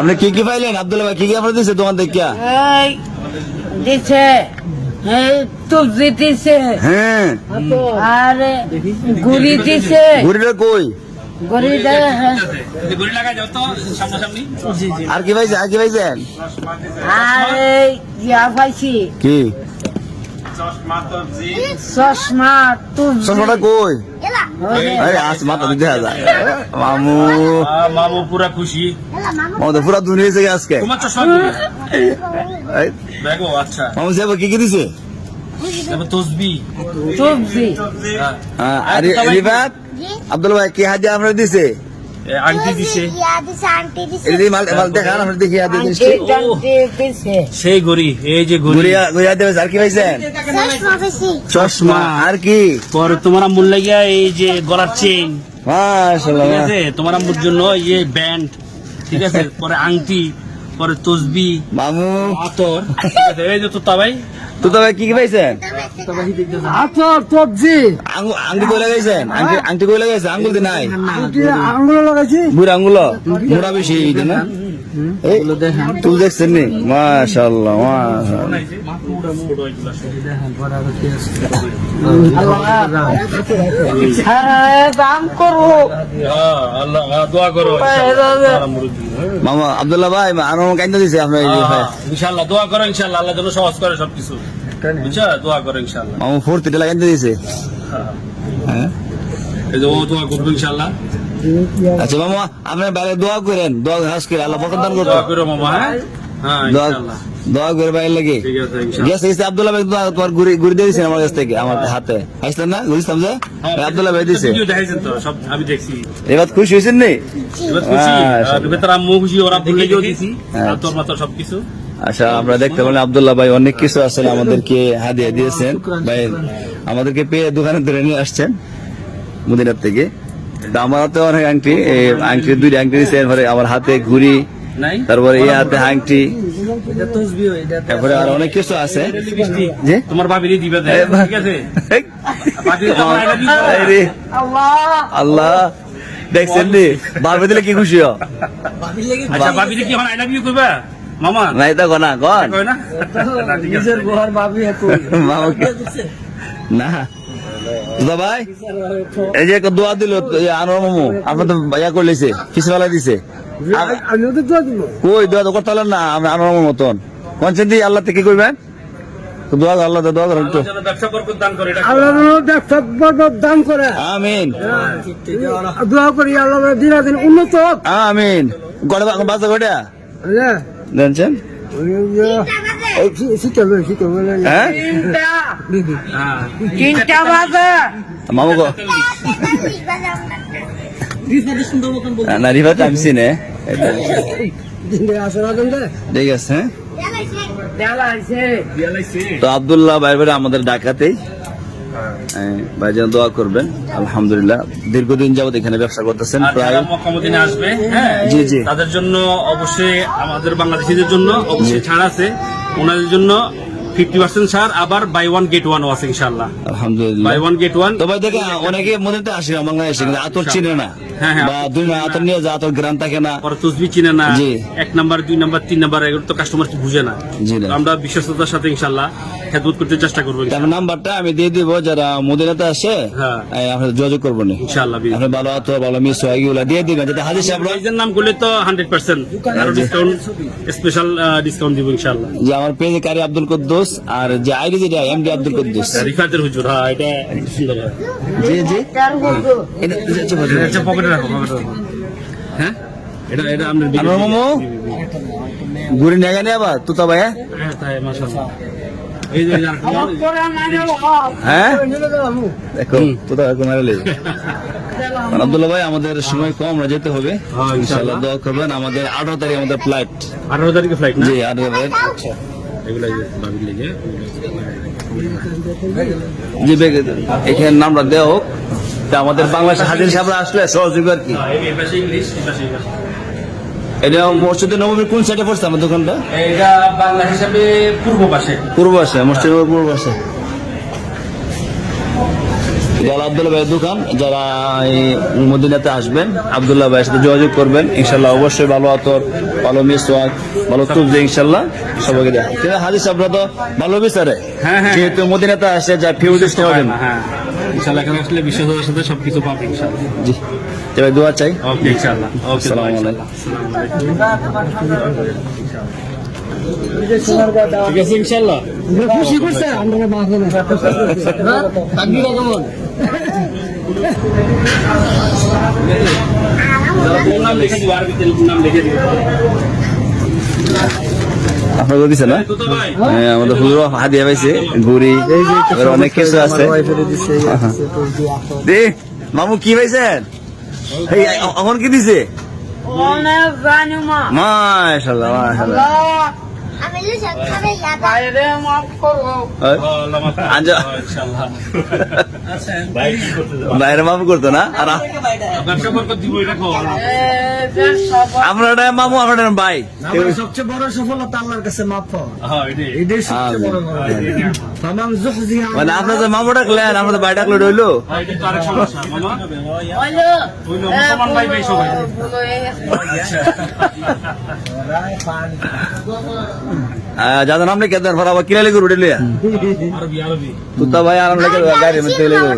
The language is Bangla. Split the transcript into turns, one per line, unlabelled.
আপনি কি কি পাইলেন? আব্দুল্লাহ ভাই কি কি আপনার দোকান
দিছে দিছে।
হ্যাঁ।
আর গুড়ি দিছে।
ঘুরিটা কই?
গুড়ি
আর কি পাইছে আর কি পাইছেন
আর ইয়া পাইছি।
কি?
চশমা তুবজি
চশমাটা কই? আরে আস মাথা দেখা যায় মামু।
মামু পুরা খুশি।
আমাদের পুরা দুনিয়া হয়েছে আজকে।
তোমার চশমা দেখো আচ্ছা।
মামু সাহেব কি কি দিছে?
হ্যাঁ।
হ্যাঁ, আব্দুল ভাই কি হাজিয়া আমরা দিছে?
দিছে। সেই গড়ি এই যে
আর কি পাইছেন চশমা আর কি?
পরে তোমার আম্মুর লাগিয়া এই যে গলার চেন
মাশাআল্লাহ
ঠিক আছে? তোমার আম্মুর জন্য এই যে ব্যান্ড ঠিক আছে? পরে আংটি পরে তসবি
মামু।
আতর। ঠিক আছে? এই যে তোতা ভাই।
তো তবে কি কি পাইছেন?
আতর সবজি
আঙ্গু আঙ্গুল কই লাগাইছেন? আংটি আংটি কই লাগাইছেন? আঙ্গুল দি নাই।
আঙ্গুল লাগাইছি।
বুড়া আঙ্গুল মোড়া বেশি না তুই দেখছেন নি? মাশাআল্লাহ মাশাআল্লাহ।
দাম করব
আল্লাহ দোয়া করো তোমার আম্মুর জন্য।
মামা আব্দুল্লাহ ভাই আরও কাইন্দা দিছে আপনার
ইনশাআল্লাহ দোয়া করো ইনশাআল্লাহ আল্লাহ যেন সহজ করে সবকিছু। বুঝছ? দোয়া করো ইনশাআল্লাহ।
মামু ফুর্তিটা লাগাইতে দিছে।
হ্যাঁ।
হ্যাঁ।
এই যে ও দোয়া করব ইনশাআল্লাহ।
আচ্ছা মামা আপনি বাইরে দোয়া করেন দোয়া হাস করে আল্লাহ বরকত দান করতো
দোয়া করো মামা হ্যাঁ? হ্যাঁ
দোয়া
ইনশাআল্লাহ।
দোয়া করে বাইরে লাগে।
ঠিক আছে ইনশাআল্লাহ।
গেছে গেছে আব্দুল্লাহ ভাই দোয়া তোমার ঘুরি ঘুরি দিয়ে দিয়েছেন আমার কাছ থেকে আমার হাতে। আসলেন না? ঘুরিছিলাম যে?
হ্যাঁ,
আব্দুল্লাহ ভাই
আমি দেখছি।
এবার খুশি হয়েছেন নি? আচ্ছা। হ্যাঁ।
সবকিছু।
আচ্ছা আমরা দেখতে পেলাম আব্দুল্লাহ ভাই অনেক কিছু আসলে আমাদেরকে হাদিয়া দিয়েছেন। ভাই আমাদেরকে পেয়ে দোকানে ধরে নিয়ে আসছেন মদিনার থেকে। আমার হাতে অনেক আংটি এই আংটি দুইটা আংটি দিয়েছে এরপরে আমার হাতে ঘুড়ি
নাই?
তারপরে এই হাতে আংটি। তারপরে আর অনেক কিছু আছে। জি?
তোমার ভাবিরই দিবে ঠিক আছে?
আল্লাহ
আল্লাহ। দেখছেন নি ভাবে দিলে কি খুশি হয়
আচ্ছা ভাবিরে কি আই লাভ ইউ কইবা মামা?
নাই তো গনা।
না।
দাদা ভাই এই যে একটা দোয়া দিল আনোয়ার মামু আপনার তো ইয়া করলেছে পিছবেলা দিছে।
আমি তো দোয়া
কই দোয়া তো করতে পারলেন না আমি আনোয়ার মামুর মতন। কনসেন দিয়ে আল্লাহ থেকে কি করবেন দোয়া আল্লাহ দোয়া করেন তো
দান করে
করে।
আমিন।
দোয়া করি আল্লাহ দিন দিন উন্নত
আমিন। গড়ে বাচ্চা গড়িয়া
হ্যাঁ।
জানছেন? হ্যাঁ
হ্যাঁ
না রিফা টাইমসি নে ঠিক আছে হ্যাঁ? তো আব্দুল্লাহ ভাই আমাদের ডাকাতেই হ্যাঁ, ভাইজান দোয়া করবেন। আলহামদুলিল্লাহ। দীর্ঘদিন যাবত এখানে ব্যবসা করতেছেন প্রায়
যারা আসবে হ্যাঁ
জি, জি।
তাদের জন্য অবশ্যই আমাদের বাংলাদেশিদের জন্য অবশ্যই ছাড় আছে। ওনাদের জন্য ফিফটি পার্সেন্ট ছাড় আবার বাই ওয়ান গেট ওয়ান আছে ইনশাল্লাহ
আলহামদুলিল্লাহ।
বাই ওয়ান গেট ওয়ান
তো দেখে অনেকে মধ্যে আসে বাংলাদেশে কিন্তু আতর চিনে না। বা দুই না আতর নিয়ে যা আতর গ্রাম থাকে না।
পরে তসবি চিনে না। এক নাম্বার দুই নাম্বার তিন নাম্বার এগুলো তো কাস্টমার বুঝে না।
জি না।
তো আমরা বিশ্বস্ততার সাথে ইনশাল্লাহ খেদমত করতে চেষ্টা করব
নাম্বারটা আমি দিয়ে দিব যারা মদিনাতে আসে
হ্যাঁ।
আপনার যোগাযোগ করব না।
ইনশাল্লাহ
আপনি ভালো আতর ভালো মিস হয় এগুলো দিয়ে দিবেন। যাতে হাজির সাহেব
প্রাইজের নাম করলে তো hundred percent discount special discount দিব ইনশাল্লাহ
যে আমার পেজে কারি আব্দুল কুদ্দুস। আর যে আইডি যেটা এমডি আব্দুল কুদ্দুস
রিফাতের হুজুর হ্যাঁ এটা সুন্দর
জি জি। এটা-
আচ্ছা পকেটে রাখো হ্যাঁ? এটা এটা আমরা
মামু? ঘুরে নিয়ে গেলে আবার তুতা ভাই হ্যাঁ?
তাই মাশাআল্লাহ।
আব্দুল্লাহ আমাদের সময় কম আমরা যেতে হবে।
হ্যাঁ, ইনশাআল্লাহ।
ইনশাআল্লাহ দোয়া করবেন আমাদের আঠারো তারিখ আমাদের ফ্লাইট
আঠারো তারিখে ফ্লাইট
জি আঠারো তারিখ। জি এখানে নামটা দেওয়া হোক। তা আমাদের বাংলাদেশ হাজির সাহেব আসলে সহযোগী আর কি।
পাশে পাশে
এটা নবমী কোন সাইডে পড়ছে আমার দোকানটা?
এটা বাংলা হিসাবে পূর্ব পাশে।
পূর্ব আসে মসজিদ পূর্ব আসে যারা আব্দুল্লাহ ভাইয়ের দোকান যারা এই মদিনাতে আসবেন আব্দুল্লাহ ভাইয়ের সাথে যোগাযোগ করবেন। ইনশাল্লাহ অবশ্যই ভালো আতর ভালো মিসওয়াক ভালো তুবজে ইনশাল্লাহ সবাইকে কিন্তু হাদিস আপনারা তো ভালো বিচারে?
হ্যাঁ, হ্যাঁ।
যেহেতু মদিনাতে আসে যা হবেন
হ্যাঁ ইনশাল্লাহ এখানে আসলে বিশ্বজনের সাথে সবকিছু পাবে ইনশাল্লাহ
জি। তবে দোয়া চাই।
ওকে ইনশাল্লাহ ওকে
আসসালামু আলাইকুম।
ঠিক আছে ইনশাল্লাহ
খুশি করছে আমরা
আপনাকে দিছে না? হ্যাঁ, আমাদের হুজুর হাদিয়া পাইছে ঘুড়ি এবার অনেক কিছু আছে। দে মামু কি পাইছেন? এখন কি দিছে?
অনেক জানিমা বাইরে
মামু করতো না? আর আমরা মামু আমরা ভাই।
সবচেয়ে বড় সফলতা আল্লাহর কাছে মাফ পাওয়া
হ্যাঁ
মানে আপনার তো মামু ডাকলেন আমরা তো ভাই ডাকলে রইল।
সমস্যা হইল মুসলমান ভাই ভাই সবাই
আহ, যাদের নাম লিখে দেন আবার কিলা লিখে রুটে লিয়া?
আরবি আরবি
তুতা ভাই আরাম লিখে গাড়ির মধ্যে লিখে